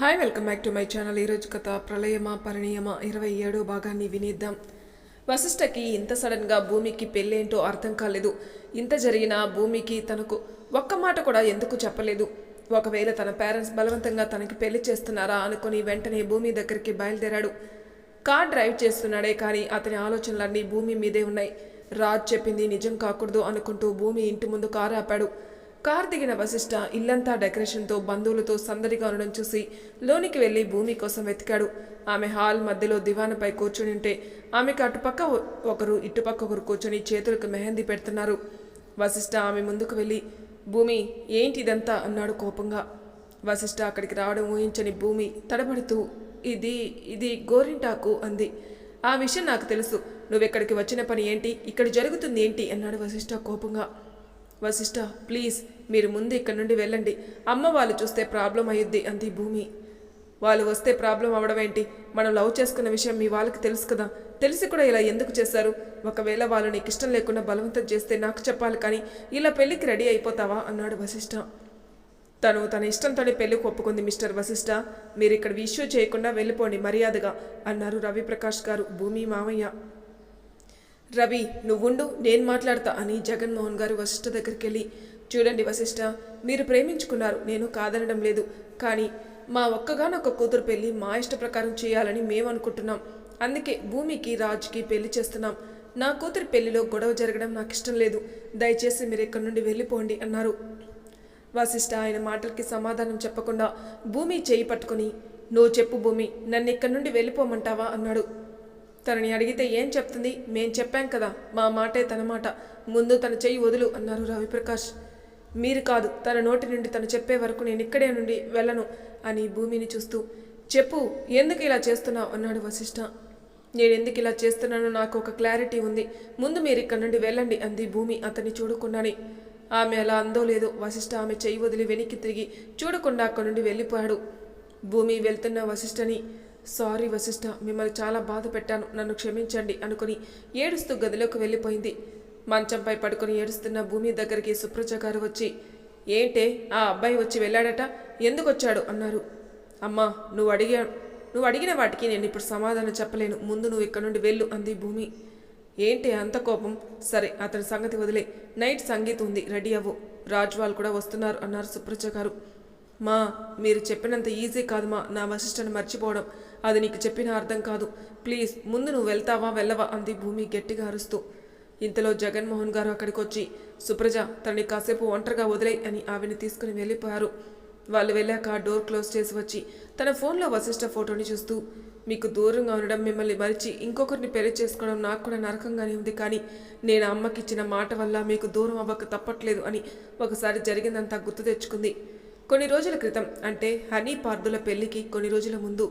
Hi welcome back to my channel. ఈరోజు కథ ప్రళయమా పరిణయమా? ఇరవై ఏడో భాగాన్ని వినిద్దాం. వశిష్ఠకి ఇంత సడన్గా భూమికి పెళ్ళేంటో అర్థం కాలేదు. ఇంత జరిగినా భూమికి తనకు ఒక్క మాట కూడా ఎందుకు చెప్పలేదు? ఒకవేళ తన పేరెంట్స్ బలవంతంగా తనకి పెళ్ళి చేస్తున్నారా అనుకుని వెంటనే భూమి దగ్గరికి బయలుదేరాడు. కార్ డ్రైవ్ చేస్తున్నాడే కానీ అతని ఆలోచనలన్నీ భూమి మీదే ఉన్నాయి. రాజ్ చెప్పింది నిజం కాకూడదు అనుకుంటూ భూమి ఇంటి ముందు కారు ఆపాడు. కార్ దిగిన వశిష్ఠ ఇల్లంతా డెకరేషన్తో బంధువులతో సందడిగా ఉండడం చూసి లోనికి వెళ్ళి భూమి కోసం వెతికాడు. ఆమె హాల్ మధ్యలో దివానపై కూర్చుని ఉంటే ఆమెకు అటుపక్క ఒకరు ఇటుపక్క ఒకరు కూర్చొని చేతులకు మెహందీ పెడుతున్నారు. వశిష్ఠ ఆమె ముందుకు వెళ్ళి భూమి ఏంటి ఇదంతా అన్నాడు కోపంగా. వశిష్ఠ అక్కడికి రావడం ఊహించని భూమి తడబడుతూ ఇది ఇది గోరింటాకు అంది. ఆ విషయం నాకు తెలుసు. నువ్వెక్కడికి వచ్చిన పని ఏంటి? ఇక్కడ జరుగుతుంది ఏంటి? అన్నాడు వశిష్ఠ కోపంగా. వశిష్ఠ ప్లీజ్ మీరు ముందు ఇక్కడ నుండి వెళ్ళండి. అమ్మ వాళ్ళు చూస్తే ప్రాబ్లం అయ్యిద్ది అంది భూమి. వాళ్ళు వస్తే ప్రాబ్లం అవడం ఏంటి? మనం లవ్ చేసుకున్న విషయం మీ వాళ్ళకి తెలుసు కదా. తెలిసి కూడా ఇలా ఎందుకు చేశారు? ఒకవేళ వాళ్ళు నీకు ఇష్టం లేకుండా బలవంతం చేస్తే నాకు చెప్పాలి కానీ ఇలా పెళ్ళికి రెడీ అయిపోతావా? అన్నాడు వశిష్ఠ తను తన ఇష్టంతోనే పెళ్ళికి ఒప్పుకుంది మిస్టర్ వశిష్ఠ మీరు ఇక్కడ ఇష్యూ చేయకుండా వెళ్ళిపోండి మర్యాదగా అన్నారు రవిప్రకాష్ గారు భూమి మామయ్య. రవి నువ్వుండు నేను మాట్లాడతా అని జగన్మోహన్ గారు వశిష్ఠ దగ్గరికి వెళ్ళి చూడండి వశిష్ఠ మీరు ప్రేమించుకున్నారు నేను కాదనడం లేదు కానీ మా ఒక్కగానొక్క కూతురు పెళ్ళి మా ఇష్ట ప్రకారం చేయాలని మేము అనుకుంటున్నాం అందుకే భూమికి రాజుకి పెళ్ళి చేస్తున్నాం. నా కూతురి పెళ్ళిలో గొడవ జరగడం నాకు ఇష్టం లేదు. దయచేసి మీరు ఇక్కడి నుండి వెళ్ళిపోండి అన్నారు. వశిష్ఠ ఆయన మాటలకి సమాధానం చెప్పకుండా భూమి చేయి పట్టుకుని నువ్వు చెప్పు భూమి నన్ను ఇక్కడి నుండి వెళ్ళిపోమంటావా? అన్నాడు. తనని అడిగితే ఏం చెప్తుంది? మేం చెప్పాం కదా మా మాటే తన మాట. ముందు తన చెయ్యి వదులు అన్నారు రవిప్రకాష్. మీరు కాదు తన నోటి నుండి తను చెప్పే వరకు నేను ఇక్కడే నుండి వెళ్ళను అని భూమిని చూస్తూ. చెప్పు ఎందుకు ఇలా చేస్తున్నావు? అన్నాడు వశిష్ఠ నేను ఎందుకు ఇలా చేస్తున్నానో నాకు ఒక క్లారిటీ ఉంది. ముందు మీరు ఇక్కడ నుండి వెళ్ళండి అంది భూమి అతన్ని చూడకుండానే. ఆమె అలా అందో లేదో వశిష్ఠ ఆమె చెయ్యి వదిలి వెనక్కి తిరిగి చూడకుండా అక్కడి నుండి వెళ్ళిపోయాడు. భూమి వెళ్తున్న వశిష్ఠని సారీ వశిష్ఠ మిమ్మల్ని చాలా బాధ పెట్టాను నన్ను క్షమించండి అనుకుని ఏడుస్తూ గదిలోకి వెళ్ళిపోయింది. మంచంపై పడుకొని ఏడుస్తున్న భూమి దగ్గరికి సుప్రజ గారు వచ్చి ఏంటే ఆ అబ్బాయి వచ్చి వెళ్ళాడట? ఎందుకు వచ్చాడు అన్నారు. అమ్మా నువ్వు అడిగా నువ్వు అడిగిన వాటికి నేను ఇప్పుడు సమాధానం చెప్పలేను. ముందు నువ్వు ఇక్కడ నుండి వెళ్ళు అంది భూమి. ఏంటి అంత కోపం? సరే అతని సంగతి వదిలే. నైట్ సంగీత్ ఉంది రెడీ అవ్వు. రాజ్ కూడా వస్తున్నారు అన్నారు సుప్రజ గారు మా మీరు చెప్పినంత ఈజీ కాదు మా నా వశిష్ఠను మర్చిపోవడం. అది నీకు చెప్పిన అర్థం కాదు. ప్లీజ్ ముందు నువ్వు వెళ్తావా వెళ్ళవా అంది భూమి గట్టిగా అరుస్తూ. ఇంతలో జగన్మోహన్ గారు అక్కడికి వచ్చి సుప్రజ తనని కాసేపు ఒంటరిగా వదిలే అని ఆవిని తీసుకుని వెళ్ళిపోయారు. వాళ్ళు వెళ్ళాక డోర్ క్లోజ్ చేసి వచ్చి తన ఫోన్లో వశిష్ఠ ఫోటోని చూస్తూ మీకు దూరంగా ఉండడం మిమ్మల్ని మరిచి ఇంకొకరిని పెళ్ళి చేసుకోవడం నాకు కూడా నరకంగానే ఉంది కానీ నేను అమ్మకి ఇచ్చిన మాట వల్ల మీకు దూరం అవ్వక తప్పట్లేదు అని ఒకసారి జరిగిందంతా గుర్తు తెచ్చుకుంది. కొన్ని రోజుల క్రితం అంటే హనీ పార్దుల పెళ్ళికి కొన్ని రోజుల ముందు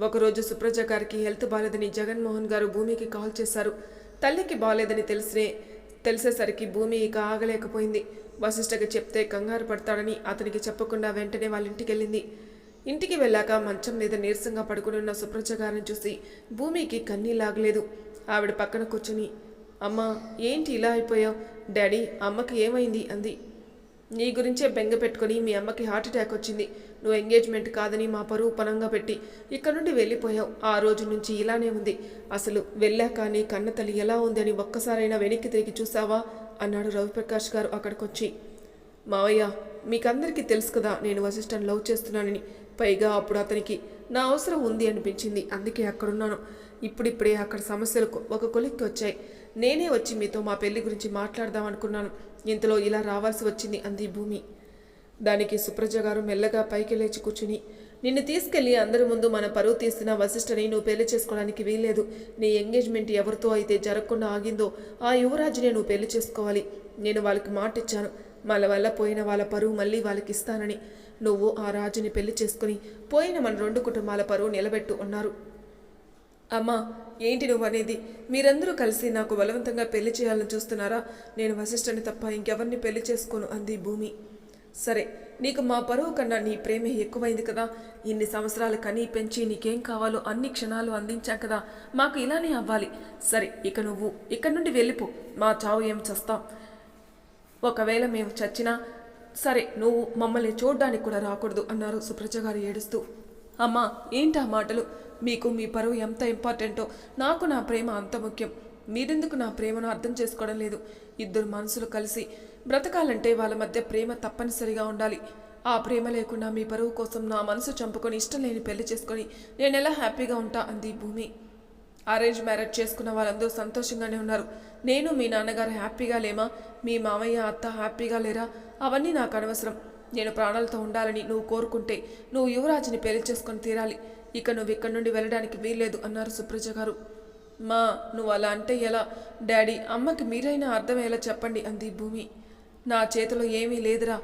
ఒకరోజు సుప్రజ గారికి హెల్త్ బాలేదని జగన్మోహన్ గారు భూమికి కాల్ చేశారు. తల్లికి బాలేదని తెలిసినే తెలిసేసరికి భూమి ఇక ఆగలేకపోయింది. వశిష్ఠకి చెప్తే కంగారు పడతాడని అతనికి చెప్పకుండా వెంటనే వాళ్ళ ఇంటికి వెళ్ళింది ఇంటికి వెళ్ళాక మంచం మీద నీరసంగా పడుకుని ఉన్న సుప్రజ గారిని చూసి భూమికి కన్నీలాగలేదు. ఆవిడ పక్కన కూర్చుని అమ్మా ఏంటి ఇలా అయిపోయావు? డాడీ అమ్మకి ఏమైంది? అంది. నీ గురించే బెంగ పెట్టుకుని మీ అమ్మకి హార్ట్ అటాక్ వచ్చింది. నువ్వు ఎంగేజ్మెంట్ కాదని మా పరువు పనంగా పెట్టి ఇక్కడ నుండి వెళ్ళిపోయావు. ఆ రోజు నుంచి ఇలానే ఉంది. అసలు వెళ్ళాక నీ కన్న తల్లి ఎలా ఉంది అని ఒక్కసారైనా వెనక్కి తిరిగి చూసావా అన్నాడు రవిప్రకాష్ గారు అక్కడికొచ్చి. మావయ్య మీకందరికీ తెలుసు కదా నేను వశిష్ఠను లవ్ చేస్తున్నానని. పైగా అప్పుడు అతనికి నా అవసరం ఉంది అనిపించింది. అందుకే అక్కడున్నాను. ఇప్పుడిప్పుడే అక్కడ సమస్యలు ఒక కొలిక్కి వచ్చాయి. నేనే వచ్చి మీతో మా పెళ్ళి గురించి మాట్లాడదాం అనుకున్నాను. ఇంతలో ఇలా రావాల్సి వచ్చింది అంది భూమి. దానికి సుప్రజ గారు మెల్లగా పైకి లేచి కూర్చుని నిన్ను తీసుకెళ్ళి అందరి ముందు మన పరువు తీసిన వశిష్ఠని నువ్వు పెళ్ళి చేసుకోవడానికి వీల్లేదు. నీ ఎంగేజ్మెంట్ ఎవరితో అయితే జరగకుండా ఆగిందో ఆ యువరాజునే నువ్వు పెళ్ళి చేసుకోవాలి. నేను వాళ్ళకి మాట ఇచ్చాను మన వల్ల పోయిన వాళ్ళ పరువు మళ్ళీ వాళ్ళకి ఇస్తానని. నువ్వు ఆ రాజుని పెళ్ళి చేసుకుని పోయిన మన రెండు కుటుంబాల పరువు నిలబెట్టు ఉన్నారు అమ్మా ఏంటి నువ్వు అనేది? మీరందరూ కలిసి నాకు బలవంతంగా పెళ్ళి చేయాలని చూస్తున్నారా? నేను వశిష్ఠని తప్ప ఇంకెవరిని పెళ్ళి చేసుకోను అంది భూమి. సరే నీకు మా పరువు కన్నా నీ ప్రేమ ఎక్కువైంది కదా. ఇన్ని సంవత్సరాలు కనీ పెంచి నీకేం కావాలో అన్ని క్షణాలు అందించాం కదా. మాకు ఇలానే అవ్వాలి. సరే ఇక నువ్వు ఇక్కడి నుండి వెళ్ళిపో. మా చావు ఏం చస్తాం. ఒకవేళ మేము చచ్చినా సరే నువ్వు మమ్మల్ని చూడ్డానికి కూడా రాకూడదు అన్నారు సుప్రజ గారు ఏడుస్తూ. అమ్మా ఏంటా మాటలు? మీకు మీ పరువు ఎంత ఇంపార్టెంటో? నాకు నా ప్రేమ అంత ముఖ్యం. మీరెందుకు నా ప్రేమను అర్థం చేసుకోవడం లేదు? ఇద్దరు మనసులు కలిసి బ్రతకాలంటే వాళ్ళ మధ్య ప్రేమ తప్పనిసరిగా ఉండాలి. ఆ ప్రేమ లేకుండా మీ పరువు కోసం నా మనసు చంపుకొని ఇష్టం లేని పెళ్ళి చేసుకొని నేను ఎలా హ్యాపీగా ఉంటా అంది భూమి. అరేంజ్ మ్యారేజ్ చేసుకున్న వాళ్ళందరూ సంతోషంగానే ఉన్నారు. నేను మీ నాన్నగారు హ్యాపీగా లేమా? మీ మామయ్య అత్త హ్యాపీగా లేరా? అవన్నీ నాకు అనవసరం. నేను ప్రాణాలతో ఉండాలని నువ్వు కోరుకుంటే నువ్వు యువరాజుని పెళ్ళి చేసుకొని తీరాలి. ఇక నువ్వు ఇక్కడి నుండి వెళ్ళడానికి వీల్లేదు అన్నారు సుప్రజ గారు. మా నువ్వు అలా అంటే ఎలా? డాడీ అమ్మకి మీరైనా అర్థమయ్యేలా చెప్పండి అంది భూమి. నా చేతిలో ఏమీ లేదురా.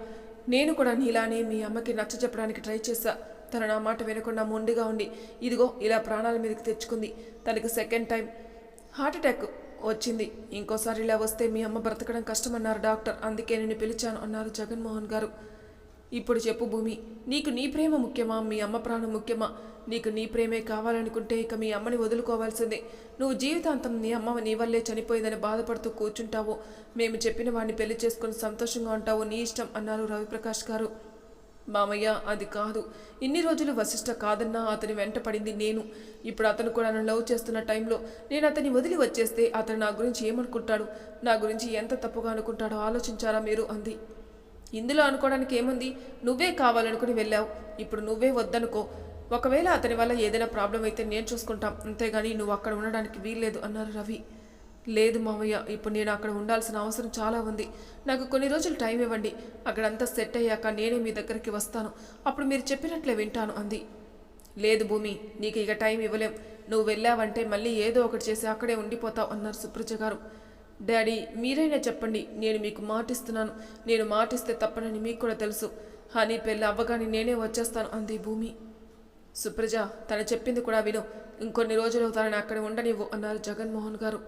నేను కూడా నీలానే మీ అమ్మకి నచ్చ చెప్పడానికి ట్రై చేశా. తను నా మాట వినకుండా మొండిగా ఉండి ఇదిగో ఇలా ప్రాణాల మీదకి తెచ్చుకుంది. తనకి సెకండ్ టైం హార్ట్ అటాక్ వచ్చింది. ఇంకోసారి ఇలా వస్తే మీ అమ్మ బ్రతకడం కష్టమన్నారు డాక్టర్. అందుకే నేను పిలిచాను అన్నారు జగన్మోహన్ గారు. ఇప్పుడు చెప్పు భూమి నీకు నీ ప్రేమ ముఖ్యమా? మీ అమ్మ ప్రాణం ముఖ్యమా? నీకు నీ ప్రేమే కావాలనుకుంటే ఇక మీ అమ్మని వదులుకోవాల్సిందే. నువ్వు జీవితాంతం నీ అమ్మ నీ వల్లే చనిపోయిందని బాధపడుతూ కూర్చుంటావు. మేము చెప్పిన వాడిని పెళ్ళి చేసుకుని సంతోషంగా ఉంటావు నీ ఇష్టం అన్నారు రవిప్రకాష్ గారు. మామయ్య అది కాదు. ఇన్ని రోజులు వశిష్ట కాదన్నా అతని వెంట పడింది నేను. ఇప్పుడు అతను కూడా నన్ను లవ్ చేస్తున్న టైంలో నేను అతన్ని వదిలి వచ్చేస్తే అతను నా గురించి ఏమనుకుంటాడు? నా గురించి ఎంత తప్పుగా అనుకుంటాడో ఆలోచించారా మీరు? అంది. ఇందులో అనుకోవడానికి ఏముంది? నువ్వే కావాలనుకుని వెళ్ళావు. ఇప్పుడు నువ్వే వద్దనుకో. ఒకవేళ అతని వల్ల ఏదైనా ప్రాబ్లం అయితే నేను చూసుకుంటాం. అంతేగాని నువ్వు అక్కడ ఉండడానికి వీల్లేదు అన్నారు రవి. లేదు మావయ్య ఇప్పుడు నేను అక్కడ ఉండాల్సిన అవసరం చాలా ఉంది. నాకు కొన్ని రోజులు టైం ఇవ్వండి. అక్కడంతా సెట్ అయ్యాక నేనే మీ దగ్గరికి వస్తాను. అప్పుడు మీరు చెప్పినట్లే వింటాను అంది. లేదు భూమి నీకు ఇక టైం ఇవ్వలేం. నువ్వు వెళ్ళావంటే మళ్ళీ ఏదో ఒకటి చేసి అక్కడే ఉండిపోతావు అన్నారు సుప్రజ గారు. డాడీ మీరైనా చెప్పండి నేను మీకు మాటిస్తున్నాను. నేను మాటిస్తే తప్పనని మీకు కూడా తెలుసు. హనీ పెళ్ళి అవ్వగానే నేనే వచ్చేస్తాను అంది భూమి. సుప్రజ తను చెప్పింది కూడా విను. ఇంకొన్ని రోజులు తనని అక్కడ ఉండనివ్వు అన్నారు జగన్మోహన్ గారు.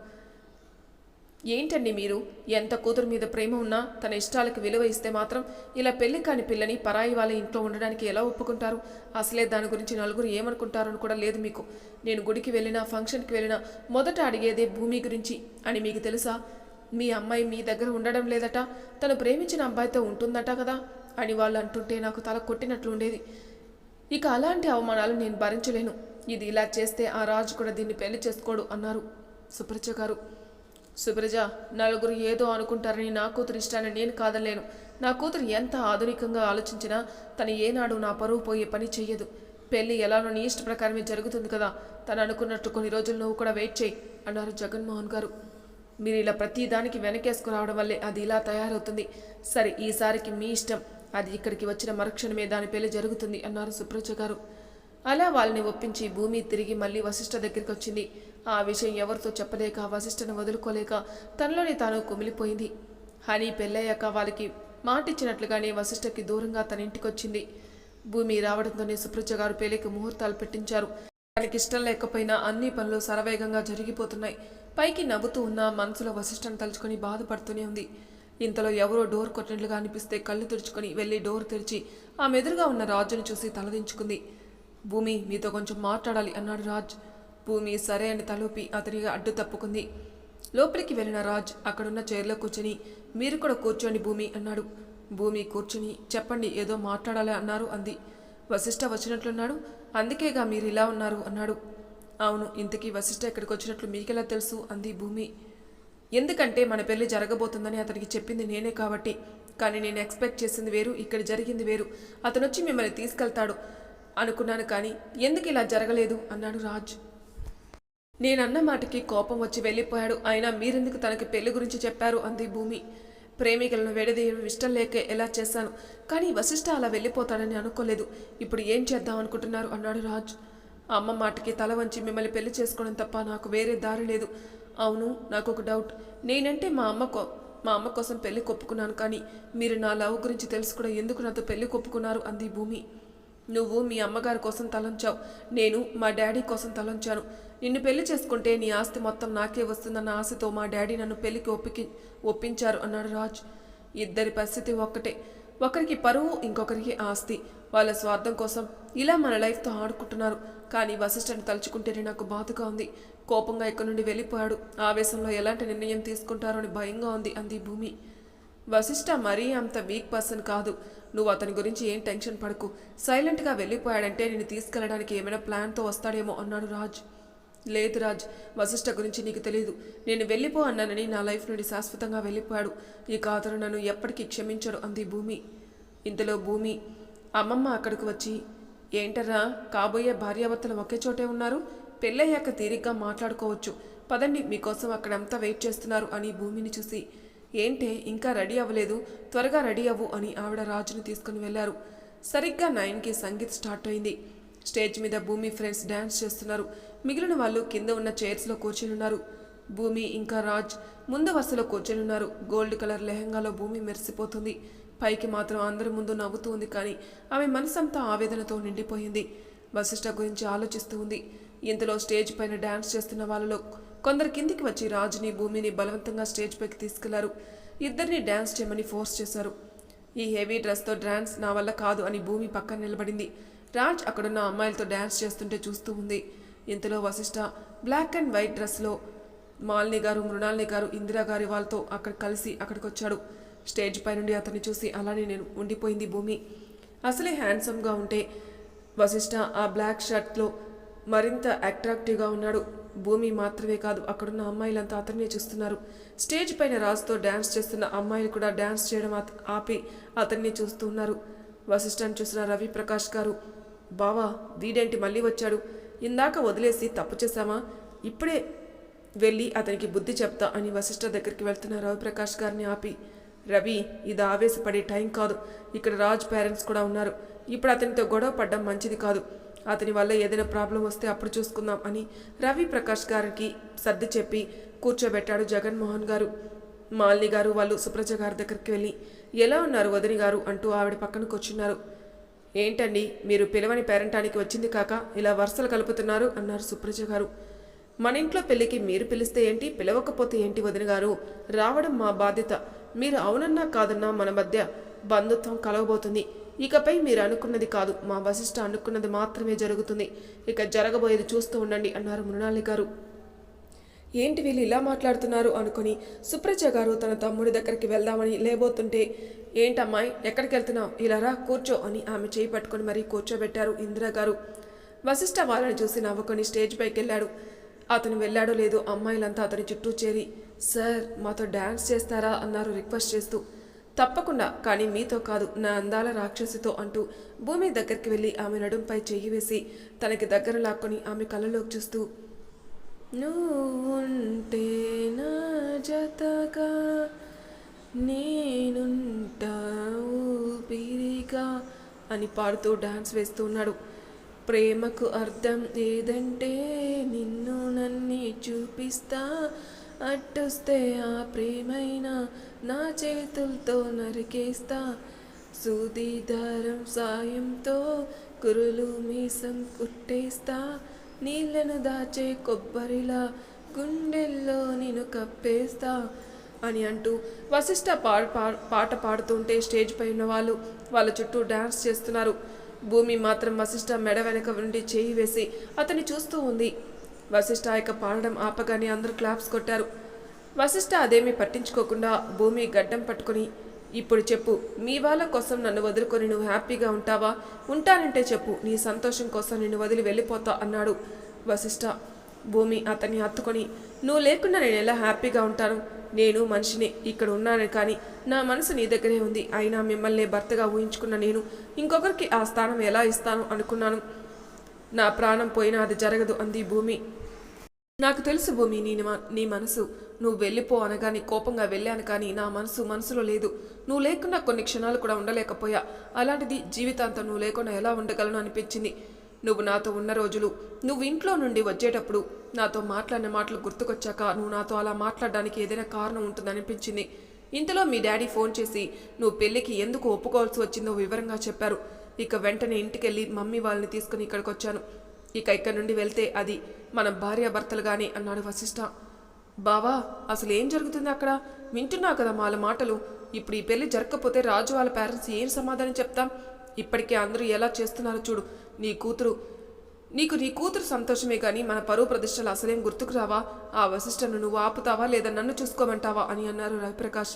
ఏంటండి మీరు? ఎంత కూతురు మీద ప్రేమ ఉన్నా తన ఇష్టాలకు విలువ ఇస్తే మాత్రం ఇలా పెళ్ళి కాని పిల్లని పరాయి వాళ్ళ ఇంట్లో ఉండడానికి ఎలా ఒప్పుకుంటారు? అసలే దాని గురించి నలుగురు ఏమనుకుంటారని కూడా లేదు మీకు. నేను గుడికి వెళ్ళినా ఫంక్షన్కి వెళ్ళినా మొదట అడిగేదే భూమి గురించి అని మీకు తెలుసా? మీ అమ్మాయి మీ దగ్గర ఉండడం లేదట తను ప్రేమించిన అబ్బాయితో ఉంటుందట కదా అని వాళ్ళు అంటుంటే నాకు తల కొట్టినట్లు ఉండేది. ఇక అలాంటి అవమానాలు నేను భరించలేను. ఇది ఇలా చేస్తే ఆ రాజు కూడా దీన్ని పెళ్ళి చేసుకోడు అన్నారు సుప్రజ గారు. సుప్రజ నలుగురు ఏదో అనుకుంటారని నా కూతురు ఇష్టాన్ని నేను కాదలేను నా కూతురు ఎంత ఆధునికంగా ఆలోచించినా తను ఏనాడు నా పరువు పోయే పని చెయ్యదు. పెళ్ళి ఎలానో నీ ఇష్ట ప్రకారమే జరుగుతుంది కదా. తను అనుకున్నట్టు కొన్ని రోజులు నువ్వు కూడా వెయిట్ చేయి అన్నారు జగన్మోహన్ గారు. మీరు ఇలా ప్రతిదానికి వెనకేసుకురావడం వల్లే అది ఇలా తయారవుతుంది. సరే ఈసారికి మీ ఇష్టం. అది ఇక్కడికి వచ్చిన మరుక్షణమే దాని పెళ్ళి జరుగుతుంది అన్నారు సుప్రజ గారు. అలా వాళ్ళని ఒప్పించి భూమి తిరిగి మళ్ళీ వశిష్ఠ దగ్గరికి వచ్చింది. ఆ విషయం ఎవరితో చెప్పలేక వశిష్ఠను వదులుకోలేక తనలోని తాను కుమిలిపోయింది. హనీ పెళ్ళయ్యాక వాళ్ళకి మాటిచ్చినట్లుగానే వశిష్ఠకి దూరంగా తన ఇంటికొచ్చింది. భూమి రావడంతోనే సుప్రజ గారు పెళ్ళికి ముహూర్తాలు పెట్టించారు. తనకి ఇష్టం లేకపోయినా అన్ని పనులు శరవేగంగా జరిగిపోతున్నాయి. పైకి నవ్వుతూ ఉన్న మనసులో వశిష్ఠను తలుచుకొని బాధపడుతూనే ఉంది. ఇంతలో ఎవరో డోర్ కొట్టినట్లుగా అనిపిస్తే కళ్ళు తుడుచుకొని వెళ్ళి డోర్ తెరిచి ఆమె ఎదురుగా ఉన్న రాజును చూసి తలదించుకుంది. భూమి మీతో కొంచెం మాట్లాడాలి అన్నాడు రాజ్. భూమి సరే అని తలూపి అతనిగా అడ్డు తప్పుకుంది. లోపలికి వెళ్ళిన రాజ్ అక్కడున్న చైర్లో కూర్చొని మీరు కూడా కూర్చోండి భూమి అన్నాడు. భూమి కూర్చుని చెప్పండి ఏదో మాట్లాడాలి అన్నారు అంది. వశిష్ఠ వచ్చినట్లున్నాడు? అందుకేగా మీరు ఇలా ఉన్నారు అన్నాడు. అవును ఇంతకీ వశిష్ఠ ఇక్కడికి వచ్చినట్లు మీకెలా తెలుసు? అంది భూమి. ఎందుకంటే మన పెళ్ళి జరగబోతుందని అతనికి చెప్పింది నేనే కాబట్టి. కానీ నేను ఎక్స్పెక్ట్ చేసింది వేరు ఇక్కడ జరిగింది వేరు. అతను వచ్చి మిమ్మల్ని తీసుకెళ్తాడు. అనుకున్నాను కానీ ఎందుకు ఇలా జరగలేదు? అన్నాడు రాజ్. నేనన్న మాటకి కోపం వచ్చి వెళ్ళిపోయాడు. అయినా మీరెందుకు తనకి పెళ్ళి గురించి చెప్పారు? అంది భూమి. ప్రేమికులను విడదీయడం ఇష్టం లేక ఎలా చేశాను? కానీ వశిష్ఠ అలా వెళ్ళిపోతాడని అనుకోలేదు. ఇప్పుడు ఏం చేద్దాం అనుకుంటున్నారు? అన్నాడు రాజ్. అమ్మ మాటకి తల వంచి మిమ్మల్ని పెళ్ళి చేసుకోవడం తప్ప నాకు వేరే దారి లేదు. అవును నాకు ఒక డౌట్. నేనంటే మా అమ్మ కో మా అమ్మ కోసం పెళ్ళి కొప్పుకున్నాను కానీ మీరు నా లవ్ గురించి తెలుసుకుని ఎందుకు నాతో పెళ్ళి కొప్పుకున్నారు? అంది భూమి. నువ్వు మీ అమ్మగారి కోసం తలంచావు. నేను మా డాడీ కోసం తలంచాను. నిన్ను పెళ్ళి చేసుకుంటే నీ ఆస్తి మొత్తం నాకే వస్తుందన్న ఆశతో మా డాడీ నన్ను పెళ్ళికి ఒప్పికి ఒప్పించారు అన్నాడు రాజ్. ఇద్దరి పరిస్థితి ఒక్కటే. ఒకరికి పరువు ఇంకొకరికి ఆస్తి. వాళ్ళ స్వార్థం కోసం ఇలా మన లైఫ్తో ఆడుకుంటున్నారు. కానీ వశిష్ఠని తలుచుకుంటేనే నాకు బాధగా ఉంది. కోపంగా ఇక్కడి నుండి వెళ్ళిపోయాడు. ఆవేశంలో ఎలాంటి నిర్ణయం తీసుకుంటారో అని భయంగా ఉంది అంది భూమి. వశిష్ఠ మరీ అంత వీక్ పర్సన్ కాదు. నువ్వు అతని గురించి ఏం టెన్షన్ పడకు. సైలెంట్గా వెళ్ళిపోయాడంటే నేను తీసుకెళ్ళడానికి ఏమైనా ప్లాన్తో వస్తాడేమో అన్నాడు రాజ్. లేదు రాజ్ వశిష్ఠ గురించి నీకు తెలియదు నేను వెళ్ళిపో అన్నానని నా లైఫ్ నుండి శాశ్వతంగా వెళ్ళిపోయాడు. ఇక అతను నన్ను ఎప్పటికీ క్షమించడు అంది భూమి. ఇంతలో భూమి అమ్మమ్మ అక్కడికి వచ్చి ఏంటరా కాబోయే భార్యాభర్తలు ఒకే చోటే ఉన్నారు? పెళ్ళయ్యాక తీరిగ్గా మాట్లాడుకోవచ్చు. పదండి మీకోసం అక్కడంతా వెయిట్ చేస్తున్నారు అని భూమిని చూసి ఏంటే ఇంకా రెడీ అవ్వలేదు? త్వరగా రెడీ అవ్వు అని ఆవిడ రాజుని తీసుకుని వెళ్ళారు సరిగ్గా నైన్కి సంగీత్ స్టార్ట్ అయింది. స్టేజ్ మీద భూమి ఫ్రెండ్స్ డ్యాన్స్ చేస్తున్నారు. మిగిలిన వాళ్ళు కింద ఉన్న చైర్స్లో కూర్చుని భూమి ఇంకా రాజ్ ముందు వరుసలో కూర్చొని గోల్డ్ కలర్ లెహంగాలో భూమి మెరిసిపోతుంది. పైకి మాత్రం అందరి ముందు నవ్వుతూ ఉంది కానీ ఆమె మనసంతా ఆవేదనతో నిండిపోయింది. వశిష్ఠ గురించి ఆలోచిస్తూ ఉంది. ఇంతలో స్టేజ్ పైన డ్యాన్స్ చేస్తున్న వాళ్ళలో కొందరు కిందికి వచ్చి రాజుని భూమిని బలవంతంగా స్టేజ్ పైకి తీసుకెళ్ళారు. ఇద్దరిని డ్యాన్స్ చేయమని ఫోర్స్ చేశారు. ఈ హెవీ డ్రెస్తో డ్యాన్స్ నా వల్ల కాదు అని భూమి పక్కన నిలబడింది. రాజ్ అక్కడున్న అమ్మాయిలతో డ్యాన్స్ చేస్తుంటే చూస్తూ ఉంది. ఇంతలో వశిష్ఠ బ్లాక్ అండ్ వైట్ డ్రెస్లో మాలిని గారు మృణాలిని గారు ఇందిరా గారి వాళ్ళతో అక్కడ కలిసి అక్కడికి వచ్చాడు స్టేజ్ పై నుండి అతన్ని చూసి అలానే నేను ఉండిపోయింది భూమి. అసలే హ్యాండ్సమ్గా ఉంటే వశిష్ఠ ఆ బ్లాక్ షర్ట్లో మరింత అట్రాక్టివ్గా ఉన్నాడు. భూమి మాత్రమే కాదు అక్కడున్న అమ్మాయిలంతా అతన్నే చూస్తున్నారు. స్టేజ్ పైన రాజుతో డ్యాన్స్ చేస్తున్న అమ్మాయిలు కూడా డ్యాన్స్ చేయడం ఆపి అతన్ని చూస్తూ ఉన్నారు. చూసిన రవి ప్రకాష్ గారు బావా వీడేంటి మళ్ళీ వచ్చాడు? ఇందాక వదిలేసి తప్పు చేశామా? ఇప్పుడే వెళ్ళి అతనికి బుద్ధి చెప్తా అని వశిష్ఠ దగ్గరికి వెళ్తున్న రవిప్రకాష్ గారిని ఆపి రవి ఇది ఆవేశపడే టైం కాదు. ఇక్కడ రాజ్ పేరెంట్స్ కూడా ఉన్నారు. ఇప్పుడు అతనితో గొడవ పడ్డం మంచిది కాదు. అతని వల్ల ఏదైనా ప్రాబ్లం వస్తే అప్పుడు చూసుకుందాం అని రవి ప్రకాష్ గారికి సర్ది చెప్పి కూర్చోబెట్టాడు జగన్మోహన్ గారు. మాలిని గారు వాళ్ళు సుప్రజ గారి దగ్గరికి వెళ్ళి ఎలా ఉన్నారు వదిని గారు? అంటూ ఆవిడ పక్కన కూర్చున్నారు. ఏంటండి మీరు పిలవని పేరంటానికి వచ్చింది కాక ఇలా వరుసలు కలుపుతున్నారు? అన్నారు సుప్రజ గారు. మన ఇంట్లో పెళ్ళికి మీరు పిలిస్తే ఏంటి పిలవకపోతే ఏంటి వదిన గారు? రావడం మా బాధ్యత. మీరు అవునన్నా కాదన్నా మన మధ్య బంధుత్వం కలవబోతుంది. ఇకపై మీరు అనుకున్నది కాదు. మా వశిష్ఠ అనుకున్నది మాత్రమే జరుగుతుంది. ఇక జరగబోయేది చూస్తూ ఉండండి అన్నారు మృణాలి గారు. ఏంటి వీళ్ళు ఇలా మాట్లాడుతున్నారు అనుకుని సుప్రజ గారు తన తమ్ముడి దగ్గరికి వెళ్దామని లేబోతుంటే ఏంటమ్మాయి ఎక్కడికి వెళ్తున్నావు ఇలా రా కూర్చో అని ఆమె చేయి పట్టుకొని మరీ కూర్చోబెట్టారు ఇందిరా గారు. వశిష్ఠ వాళ్ళని చూసి నవ్వుకొని స్టేజ్ పైకి వెళ్ళాడు అతను వెళ్ళాడో లేదో అమ్మాయిలంతా అతని చుట్టూ చేరి సార్ మాతో డ్యాన్స్ చేస్తారా? అన్నారు రిక్వెస్ట్ చేస్తూ. తప్పకుండా కానీ మీతో కాదు నా అందాల రాక్షసితో అంటూ భూమి దగ్గరికి వెళ్ళి ఆమె నడుంపై చెయ్యి వేసి తనకి దగ్గర లాక్కొని ఆమె కళ్ళలోకి చూస్తూ నువ్వుంటే నా జతగా నేనుంటా ఊపిరిగా అని పాడుతూ డాన్స్ వేస్తూ ఉన్నాడు. ప్రేమకు అర్థం ఏదంటే నిన్ను నన్ను చూపిస్తా అట్టొస్తే ఆ ప్రేమైన నా చేతులతో నరికేస్తా. సూదిదారం సాయంతో కురులు మీసం కుట్టేస్తా. నీళ్ళను దాచే కొబ్బరిలా గుండెల్లో నేను కప్పేస్తా అని అంటూ వశిష్ట పా పా- పాట పాడుతుంటే స్టేజ్ పై ఉన్న వాళ్ళు వాళ్ళ చుట్టూ డాన్స్ చేస్తున్నారు. భూమి మాత్రం వశిష్ట మెడ వెనక నుండి చేయి వేసి అతన్ని చూస్తూ ఉంది. వశిష్ఠ ఇక పాడడం ఆపగానే అందరూ క్లాప్స్ కొట్టారు. వశిష్ఠ అదేమీ పట్టించుకోకుండా భూమి గడ్డం పట్టుకొని ఇప్పుడు చెప్పు మీ వాళ్ళ కోసం నన్ను వదులుకొని నువ్వు హ్యాపీగా ఉంటావా? ఉంటానంటే చెప్పు నీ సంతోషం కోసం నిన్ను వదిలి వెళ్ళిపోతా అన్నాడు వశిష్ఠ. భూమి అతన్ని హత్తుకొని నువ్వు లేకుండా నేను ఎలా హ్యాపీగా ఉంటాను? నేను మనిషిని ఇక్కడ ఉన్నాను కానీ నా మనసు నీ దగ్గరే ఉంది. అయినా మిమ్మల్ని భర్తగా ఊహించుకున్న నేను ఇంకొకరికి ఆ స్థానం ఎలా ఇస్తాను అనుకున్నాను. నా ప్రాణం పోయినా అది జరగదు అంది భూమి. నాకు తెలుసు భూమి నీ నీ మనసు. నువ్వు వెళ్ళిపో అనగాని కోపంగా వెళ్ళాను కానీ నా మనసు మనసులో లేదు. నువ్వు లేకుండా కొన్ని క్షణాలు కూడా ఉండలేకపోయా. అలాంటిది జీవితాంతం నువ్వు లేకుండా ఎలా ఉండగలను అనిపించింది. నువ్వు నాతో ఉన్న రోజులు నువ్వు ఇంట్లో నుండి వచ్చేటప్పుడు నాతో మాట్లాడిన మాటలు గుర్తుకొచ్చాక నువ్వు నాతో అలా మాట్లాడడానికి ఏదైనా కారణం ఉంటుందనిపించింది. ఇంతలో మీ డాడీ ఫోన్ చేసి నువ్వు పెళ్ళికి ఎందుకు ఒప్పుకోవాల్సి వచ్చిందో వివరంగా చెప్పారు. ఇక వెంటనే ఇంటికెళ్ళి మమ్మీ వాళ్ళని తీసుకుని ఇక్కడికి వచ్చాను ఇక ఇక్కడి నుండి వెళ్తే అది మన భార్యాభర్తలుగానే అన్నాడు వశిష్ఠ బావా అసలు ఏం జరుగుతుంది అక్కడ? వింటున్నా కదా వాళ్ళ మాటలు. ఇప్పుడు ఈ పెళ్ళి జరగకపోతే రాజు వాళ్ళ పేరెంట్స్ ఏం సమాధానం చెప్తాం? ఇప్పటికే అందరూ ఎలా చేస్తున్నారో చూడు. నీ కూతురు నీకు నీ కూతురు సంతోషమే కానీ మన పరువు ప్రతిష్టలు అసలేం గుర్తుకు రావా? ఆ వశిష్ఠను నువ్వు ఆపుతావా లేదా నన్ను చూసుకోమంటావా అని అన్నారు రవిప్రకాష్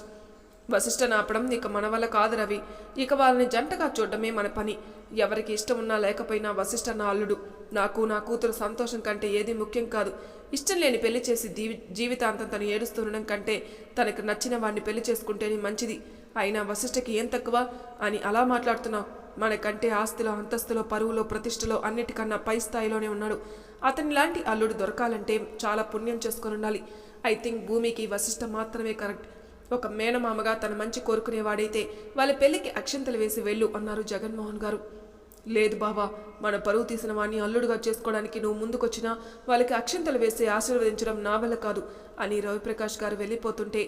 వశిష్ఠ నాపడం ఇక మన వల్ల కాదు రవి. ఇక వాళ్ళని జంటగా చూడడమే మన పని. ఎవరికి ఇష్టం ఉన్నా లేకపోయినా వశిష్ఠ నా అల్లుడు. నాకు నా కూతురు సంతోషం కంటే ఏది ముఖ్యం కాదు. ఇష్టం లేని పెళ్ళి చేసి దీవి జీవితాంతం తను ఏడుస్తుండడం కంటే తనకు నచ్చిన వాడిని పెళ్ళి చేసుకుంటేనే మంచిది. అయినా వశిష్ఠకి ఏం తక్కువ? అని అలా మాట్లాడుతున్నావు. మనకంటే ఆస్తిలో అంతస్తులో పరువులో ప్రతిష్టలో అన్నిటికన్నా పై స్థాయిలోనే ఉన్నాడు. అతని లాంటి అల్లుడు దొరకాలంటే చాలా పుణ్యం చేసుకొని ఉండాలి. ఐ థింక్ భూమికి వశిష్ఠ మాత్రమే కరెక్ట్. ఒక మేనమామగా తన మంచి కోరుకునేవాడైతే వాళ్ళ పెళ్ళికి అక్షంతలు వేసి వెళ్ళు అన్నారు జగన్మోహన్ గారు. లేదు బాబా మన పరువు తీసిన వాణ్ణి అల్లుడుగా చేసుకోవడానికి నువ్వు ముందుకొచ్చినా వాళ్ళకి అక్షంతలు వేసి ఆశీర్వదించడం నా వల్ల కాదు అని రవిప్రకాష్ గారు వెళ్ళిపోతుంటే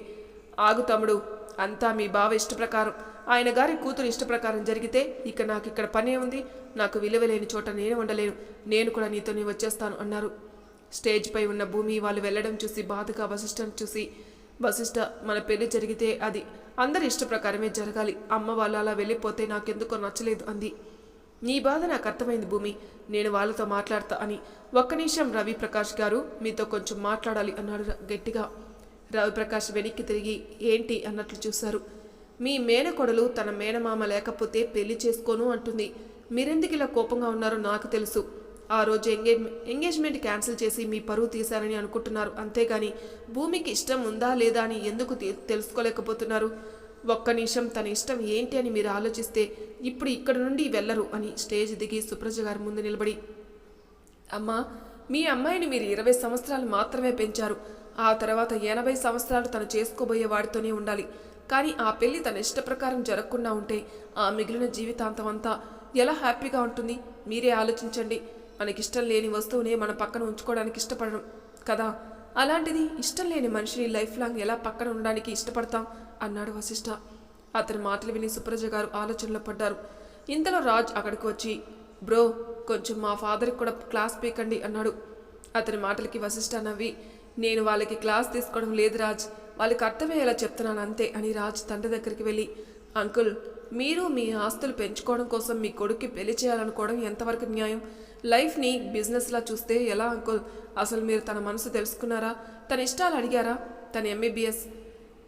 ఆగు తమ్ముడు అంతా మీ బావ ఇష్టప్రకారం ఆయన గారి కూతురు ఇష్టప్రకారం జరిగితే ఇక నాకు ఇక్కడ పనే ఉంది నాకు విలువలేని చోట నేను ఉండలేను నేను కూడా నీతోనే వచ్చేస్తాను అన్నారు. స్టేజ్పై ఉన్న భూమి వాళ్ళు వెళ్ళడం చూసి బాధగా వశిష్టం చూసి వశిష్ఠ మన పెళ్ళి జరిగితే అది అందరి ఇష్ట ప్రకారమే జరగాలి. అమ్మ వాళ్ళు అలా వెళ్ళిపోతే నాకెందుకో నచ్చలేదు అంది. నీ బాధ నాకు అర్థమైంది భూమి. నేను వాళ్ళతో మాట్లాడతా అని. ఒక్క నిమిషం రవి ప్రకాష్ గారు మీతో కొంచెం మాట్లాడాలి అన్నాడు గట్టిగా. రవిప్రకాష్ వెనక్కి తిరిగి ఏంటి అన్నట్లు చూశారు. మీ మేనకొడలు తన మేనమామ లేకపోతే పెళ్ళి చేసుకోను అంటుంది. మీరెందుకు ఇలా కోపంగా ఉన్నారో నాకు తెలుసు. ఆ రోజు ఎంగేజ్ ఎంగేజ్మెంట్ క్యాన్సిల్ చేసి మీ పరువు తీశారని అనుకుంటున్నారు. అంతేగాని భూమికి ఇష్టం ఉందా లేదా అని ఎందుకు తెలుసుకోలేకపోతున్నారు? ఒక్క నిమిషం తన ఇష్టం ఏంటి అని మీరు ఆలోచిస్తే ఇప్పుడు ఇక్కడ నుండి వెళ్ళరు అని స్టేజ్ దిగి సుప్రజ గారి ముందు నిలబడి. అమ్మా మీ అమ్మాయిని మీరు ఇరవై సంవత్సరాలు మాత్రమే పెంచారు. ఆ తర్వాత ఎనభై సంవత్సరాలు తను చేసుకోబోయే వాడితోనే ఉండాలి. కానీ ఆ పెళ్ళి తన ఇష్ట ప్రకారం జరగకుండా ఉంటే ఆ మిగిలిన జీవితాంతం అంతా ఎలా హ్యాపీగా ఉంటుంది? మీరే ఆలోచించండి. మనకిష్టం లేని వస్తువునే మన పక్కన ఉంచుకోవడానికి ఇష్టపడడం కదా? అలాంటిది ఇష్టం లేని మనిషిని లైఫ్ లాంగ్ ఎలా పక్కన ఉండడానికి ఇష్టపడతాం? అన్నాడు వశిష్ఠ అతని మాటలు విని సుప్రజ గారు ఆలోచనలో పడ్డారు. ఇంతలో రాజ్ అక్కడికి వచ్చి బ్రో కొంచెం మా ఫాదర్కి కూడా క్లాస్ పీకండి అన్నాడు. అతని మాటలకి వశిష్ఠ నవ్వి నేను వాళ్ళకి క్లాస్ తీసుకోవడం లేదు రాజ్. వాళ్ళకి అర్థమయ్యేలా చెప్తున్నాను అంతే అని రాజ్ తండ్రి దగ్గరికి వెళ్ళి అంకుల్ మీరు మీ ఆస్తులు పెంచుకోవడం కోసం మీ కొడుక్కి పెళ్ళి చేయాలనుకోవడం ఎంతవరకు న్యాయం? లైఫ్ని బిజినెస్లా చూస్తే ఎలా అంకుల్ అసలు మీరు తన మనసు తెలుసుకున్నారా? తన ఇష్టాలు అడిగారా? తన ఎంబీబీఎస్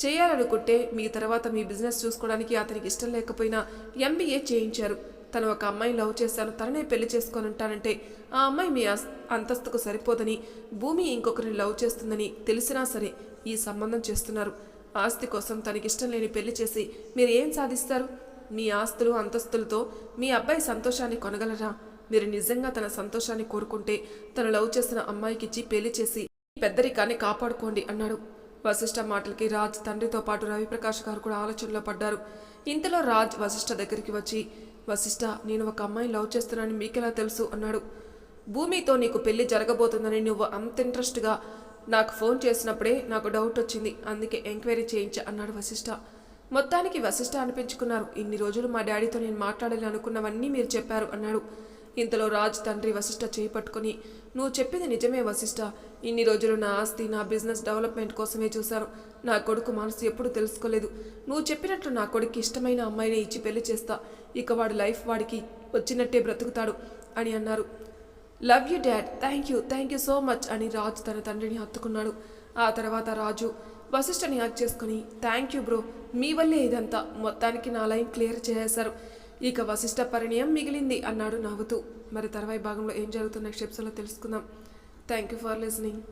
చేయాలనుకుంటే మీ తర్వాత మీ బిజినెస్ చూసుకోవడానికి అతనికి ఇష్టం లేకపోయినా ఎంబీఏ చేయించారు. తను ఒక అమ్మాయిని లవ్ చేశాను తననే పెళ్ళి చేసుకొని ఉంటానంటే ఆ అమ్మాయి మీ అంతస్తుకు సరిపోదని భూమి ఇంకొకరిని లవ్ చేస్తుందని తెలిసినా సరే ఈ సంబంధం చేస్తున్నారు. ఆస్తి కోసం తనకిష్టం లేని పెళ్ళి చేసి మీరు ఏం సాధిస్తారు? మీ ఆస్తులు అంతస్తులతో మీ అబ్బాయి సంతోషాన్ని కొనగలరా? మీరు నిజంగా తన సంతోషాన్ని కోరుకుంటే తను లవ్ చేసిన అమ్మాయికి ఇచ్చి పెళ్ళి చేసి పెద్దరికాన్ని కాపాడుకోండి అన్నాడు. వశిష్ఠ మాటలకి రాజ్ తండ్రితో పాటు రవిప్రకాష్ గారు కూడా ఆలోచనలో పడ్డారు. ఇంతలో రాజ్ వశిష్ఠ దగ్గరికి వచ్చి వశిష్ఠ నేను ఒక అమ్మాయిని లవ్ చేస్తున్నానని మీకెలా తెలుసు? అన్నాడు. భూమితో నీకు పెళ్ళి జరగబోతుందని నువ్వు అంత ఇంట్రెస్ట్గా నాకు ఫోన్ చేసినప్పుడే నాకు డౌట్ వచ్చింది. అందుకే ఎంక్వైరీ చేయించి అన్నాడు వశిష్ఠ. మొత్తానికి వశిష్ఠ అనిపించుకున్నారు. ఇన్ని రోజులు మా డాడీతో నేను మాట్లాడాలి అనుకున్నవన్నీ మీరు చెప్పారు అన్నాడు. ఇంతలో రాజ్ తండ్రి వశిష్ఠ చేయి నువ్వు చెప్పింది నిజమే వశిష్ఠ ఇన్ని రోజులు నా ఆస్తి నా బిజినెస్ డెవలప్మెంట్ కోసమే చూశాను. నా కొడుకు మనసు ఎప్పుడు తెలుసుకోలేదు. నువ్వు చెప్పినట్లు నా కొడుకు ఇష్టమైన అమ్మాయిని ఇచ్చి పెళ్ళి చేస్తా. ఇక వాడి లైఫ్ వాడికి వచ్చినట్టే బ్రతుకుతాడు అని అన్నారు. Love you dad. Thank you. Thank you so much అని రాజు తన తండ్రిని హత్తుకున్నాడు. ఆ తర్వాత రాజు వశిష్ఠని హక్ చేసుకుని థ్యాంక్ యూ బ్రో. మీ వల్లే ఇదంతా. మొత్తానికి నా లైన్ క్లియర్ చేసేశారు. ఇక వశిష్ట పరిణయం మిగిలింది అన్నాడు నవ్వుతూ మరి తర్వాయి భాగంలో ఏం జరుగుతున్న నెక్స్ట్ ఎపిసోడ్లో తెలుసుకుందాం. Thank you for listening